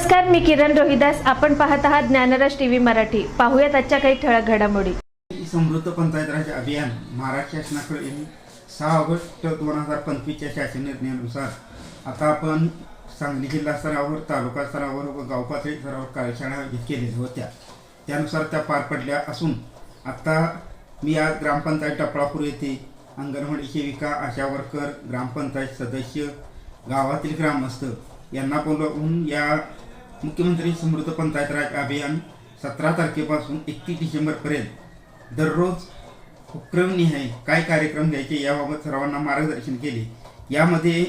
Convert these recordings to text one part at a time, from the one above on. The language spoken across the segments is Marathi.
नमस्कार मी किरण रोहिदास. आपण पाहत आहात ज्ञानराज टीव्ही मराठी. पाहूयात आजच्या काही ठळक घडामोडी. समृद्ध पंचायत राज अभियान महाराष्ट्र शासनाकडे सहा ऑगस्ट दोन हजार पंचवीसच्या शासन निर्णयानुसार आता आपण सांगली जिल्हा स्तरावर तालुका स्तरावर व गाव पातळी स्तरावर कार्यशाळा आयोजित केलेल्या होत्या. त्यानुसार त्या पार पडल्या असून आता मी आज ग्रामपंचायत टपळापूर येथे अंगणवाडी सेविका आशा वर्कर ग्रामपंचायत सदस्य गावातील ग्रामस्थ यांना बोलवून या मुख्यमंत्री समृद्ध पंचायत राज अभियान सतरा तारखेपासून एकतीस डिसेंबरपर्यंत दररोज उपक्रमनिहाय काय कार्यक्रम घ्यायचे याबाबत सर्वांना मार्गदर्शन केले. यामध्ये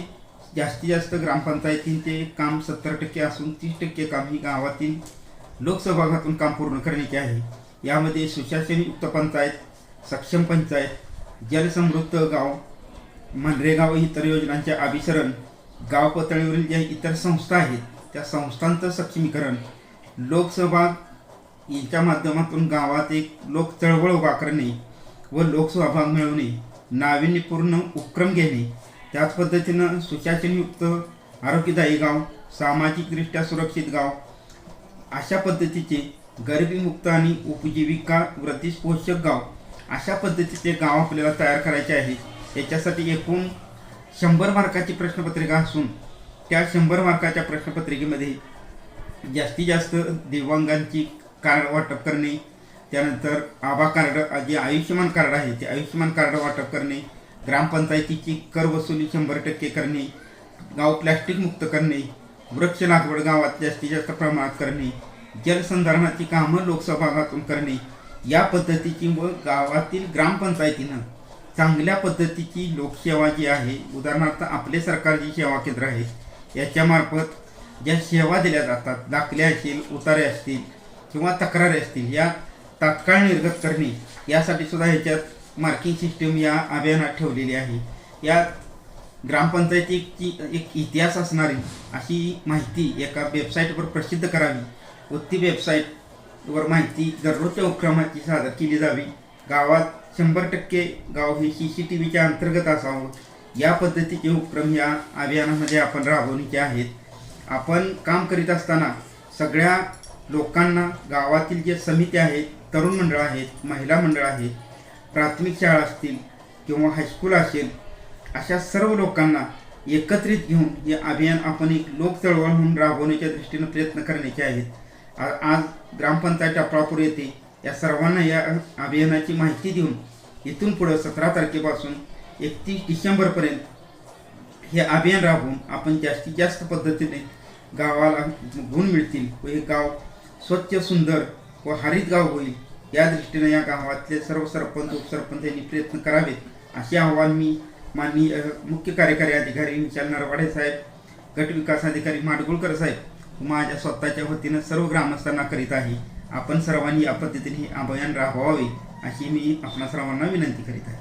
जास्तीत जास्त ग्रामपंचायतींचे काम सत्तर टक्के असून तीस टक्के काम ही गावातील लोकसहभागातून काम पूर्ण करण्याचे आहे. यामध्ये सुशासनयुक्त पंचायत सक्षम पंचायत जलसमृद्ध गाव मनरेगाव इतर योजनांचे अभिसरण गाव पातळीवरील ज्या इतर संस्था आहेत त्या संस्थांचं सक्षमीकरण. लोकसहभाग यांच्या माध्यमातून गावात एक लोक चळवळ उभा करणे व लोकसहभाग मिळवणे नाविन्यपूर्ण उपक्रम घेणे त्याच पद्धतीनं सुशासनयुक्त आरोग्यदायी गाव सामाजिकदृष्ट्या सुरक्षित गाव अशा पद्धतीचे गरिबीमुक्त आणि उपजीविका वृत्तीस पोषक गाव अशा पद्धतीचे गाव आपल्याला तयार करायचे आहे. याच्यासाठी एकूण शंभर मार्काची प्रश्नपत्रिका असून त्या शंभर मार्काच्या प्रश्नपत्रिकेमध्ये जास्तीत जास्त दिव्यांगांची कार्ड वाटप करणे त्यानंतर आभा कार्ड जे आयुष्यमान कार्ड आहे ते आयुष्यमान कार्ड वाटप करणे ग्रामपंचायतीची कर वसुली शंभर टक्के करणे गाव प्लॅस्टिक मुक्त करणे वृक्ष लागवड गावात जास्तीत जास्त प्रमाणात करणे जलसंधारणाची कामं लोकसहभागातून करणे या पद्धतीची व गावातील ग्रामपंचायतीनं चांगल्या पद्धतीची लोकसेवा जी आहे उदाहरणार्थ आपले सरकार जी सेवा केंद्र आहे याच्यामार्फत ज्या सेवा दिल्या जातात दाखले असतील उतारे असतील किंवा तक्रारी असतील या तात्काळ निर्गत करणे यासाठी सुद्धा ह्याच्यात मार्किंग सिस्टीम या अभियानात ठेवलेली आहे. या ग्रामपंचायतीची एक इतिहास असणारी अशी माहिती एका वेबसाईटवर प्रसिद्ध करावी. व ती वेबसाईटवर माहिती दररोजच्या उपक्रमाची सादर केली जावी. गावात शंभर टक्के गाव हे सी सी टी व्हीच्या अंतर्गत असावं. या पद्धतीचे उपक्रम या अभियानामध्ये आपण राबवण्याचे आहेत आपण काम करीत असताना सगळ्या लोकांना गावातील जे समिती आहेत तरुण मंडळ आहेत महिला मंडळ आहेत प्राथमिक शाळा असतील किंवा हायस्कूल असेल अशा सर्व लोकांना एकत्रित घेऊन हे अभियान आपण एक लोक चळवळ म्हणून राबवण्याच्या दृष्टीनं प्रयत्न करण्याचे आहेत. आज ग्रामपंचायत टपळापूर येथे या सर्वांना या अभियानाची माहिती देऊन इथून पुढं सतरा तारखेपासून एकतीस डिसेंबरपर्यंत हे अभियान राबवून आपण जास्तीत जास्त पद्धतीने गावाला गुण मिळतील व हे गाव स्वच्छ सुंदर व हरित गाव होईल या दृष्टीने या गावातले सर्व सरपंच उपसरपंच यांनी प्रयत्न करावेत. असे आवाहन मी माननीय मुख्य कार्यकारी अधिकारी विशाल नरवाडे साहेब गटविकास अधिकारी माडगुळकर साहेब माझ्या स्वतःच्या वतीनं सर्व ग्रामस्थांना करीत आहे. आपण सर्वांनी या पद्धतीने हे अभियान राबवावे अशी मी आपणा सर्वांना विनंती करीत आहे.